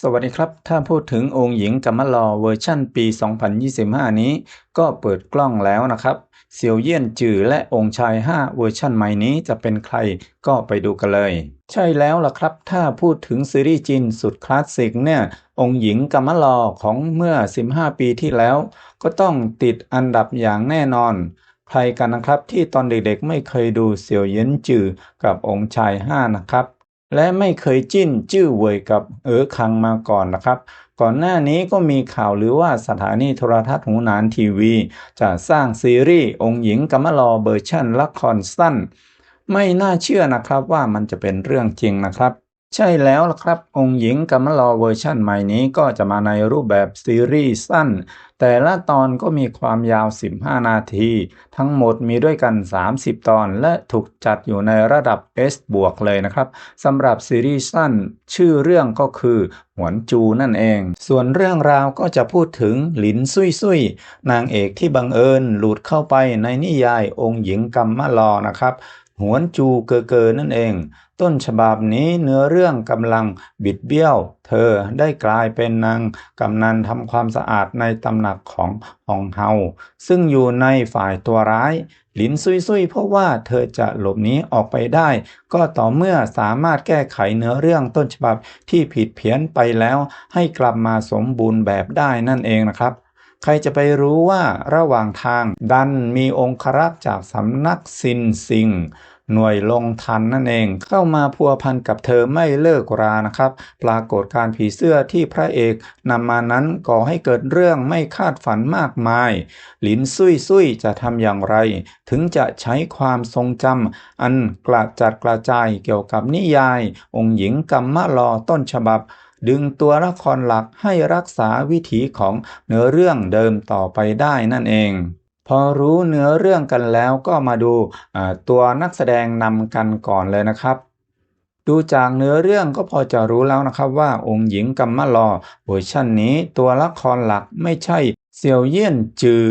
สวัสดีครับ ถ้าพูดถึงองค์หญิงกัมมะลอเวอร์ชั่นปี 2025 นี้ ก็เปิดกล้องแล้วนะครับ เซียวเยี่ยนจือและองค์ชาย 5 เวอร์ชั่นใหม่นี้จะเป็นใครก็ไปดูกันเลย ใช่แล้วล่ะครับ ถ้าพูดถึงซีรีส์จีนสุดคลาสสิกเนี่ย องค์หญิงกัมมะลอของเมื่อ 15 ปีที่แล้ว ก็ต้องติดอันดับอย่างแน่นอน ใครกันนะครับที่ตอนเด็กๆไม่เคยดูเซียวเยี่ยนจือกับองค์ชาย 5 นะครับ และไม่เคยจิ้นจื้อเวยกับเอ๋อคังมาก่อนนะครับ ก่อนหน้านี้ก็มีข่าวหรือว่าสถานีโทรทัศน์หูหนานทีวี จะสร้างซีรีส์องค์หญิงกัมมะลอเวอร์ชันละครสั้น ไม่น่าเชื่อนะครับว่ามันจะเป็นเรื่องจริงนะครับ ใช่แล้วล่ะครับ องค์หญิงกัมะลอเวอร์ชันใหม่นี้ก็จะมาในรูปแบบซีรีส์สั้น แต่ละตอนก็มีความยาว 15 นาที ทั้งหมดมีด้วยกัน 30 ตอน และถูกจัดอยู่ในระดับ S บวกเลยนะครับสำหรับซีรีส์สั้น ชื่อเรื่องก็คือ หวนจูนั่นเอง ส่วนเรื่องราวก็จะพูดถึงหลินซุยซุยนางเอกที่บังเอิญหลุดเข้าไปในนิยายองค์หญิงกัมมะลอนะครับ หวนจูเกอเกอนั่นเอง ต้นฉบับนี้เนื้อเรื่องกำลังบิดเบี้ยว เธอได้กลายเป็นนางกำนันทำความสะอาดในตำหนักของฮองเฮาซึ่งอยู่ในฝ่ายตัวร้ายหลินซุยซุยเพราะว่าเธอจะหลบหนีออกไปได้ ก็ต่อเมื่อสามารถแก้ไขเนื้อเรื่องต้นฉบับที่ผิดเพี้ยนไปแล้ว ให้กลับมาสมบูรณ์แบบได้นั่นเองนะครับใครจะไปรู้ว่าระหว่างทางดันมีองครักษ์จากสำนักซินซิง หน่วยลงทันนั่นเอง เข้ามาพัวพันกับเธอไม่เลิกรานะครับ ปรากฏการผีเสื้อที่พระเอกนำมานั้นก่อให้เกิดเรื่องไม่คาดฝันมากมาย หลินซุยซุยจะทำอย่างไร ถึงจะใช้ความทรงจำอันกระจัดกระจายเกี่ยวกับนิยาย องค์หญิงกัมมะลอต้นฉบับดึงตัวละครหลักให้รักษาวิถีของเนื้อเรื่องเดิมต่อไปได้นั่นเอง พอรู้เนื้อเรื่องกันแล้วก็มาดูตัวนักแสดงนำกันก่อนเลยนะครับ ดูจากเนื้อเรื่องก็พอจะรู้แล้วนะครับว่าองค์หญิงกัมมะลอเวอร์ชันนี้ตัวละครหลักไม่ใช่เซียวเยี่ยนจือ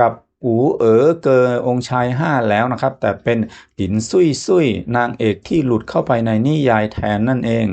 กับอูเอ๋อเกอองค์ชายห้าแล้วนะครับ แต่เป็นหลินซุยซุยนางเอกที่หลุดเข้าไปในนิยายแทนนั่นเอง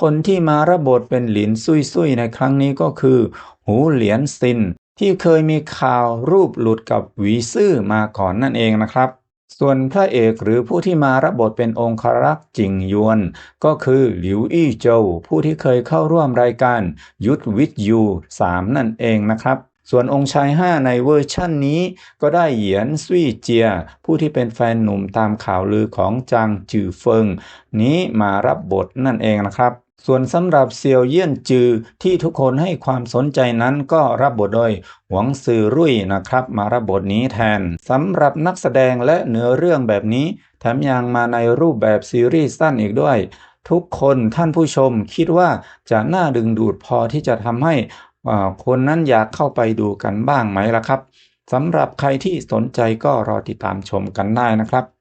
คนที่มารับบทเป็นหลินซุยซุยในครั้งนี้ก็คือ หูเหลียนซิน ที่เคยมีข่าวรูปหลุดกับหวีซื่อมาก่อนนั่นเองนะครับ ส่วนพระเอกหรือผู้ที่มารับบทเป็นองครักษ์จิงยวน ก็คือหลิวอี้โจวผู้ที่เคยเข้าร่วมรายการยุทธวิทยู3นั่นเองนะครับส่วนองค์ชาย 5 ในเวอร์ชั่นนี้ก็ได้เหยียนซุยเจีย ผู้ที่เป็นแฟนหนุ่มตามข่าวลือของจางจือเฟิง นี้มารับบทนั่นเองนะครับ ส่วนสำหรับเซียวเยี่ยนจือที่ทุกคนให้ความสนใจนั้นก็รับบทโดย หวังซือรุ่ยนะครับ มารับบทนี้แทนสำหรับนักแสดงและเนื้อเรื่องแบบนี้ แถมยังมาในรูปแบบซีรีส์สั้นอีกด้วย ทุกคนท่านผู้ชมคิดว่าจะน่าดึงดูดพอที่จะทำให้คนนั้นอยากเข้าไปดูกันบ้างไหมล่ะครับสำหรับใครที่สนใจก็รอติดตามชมกันได้นะครับ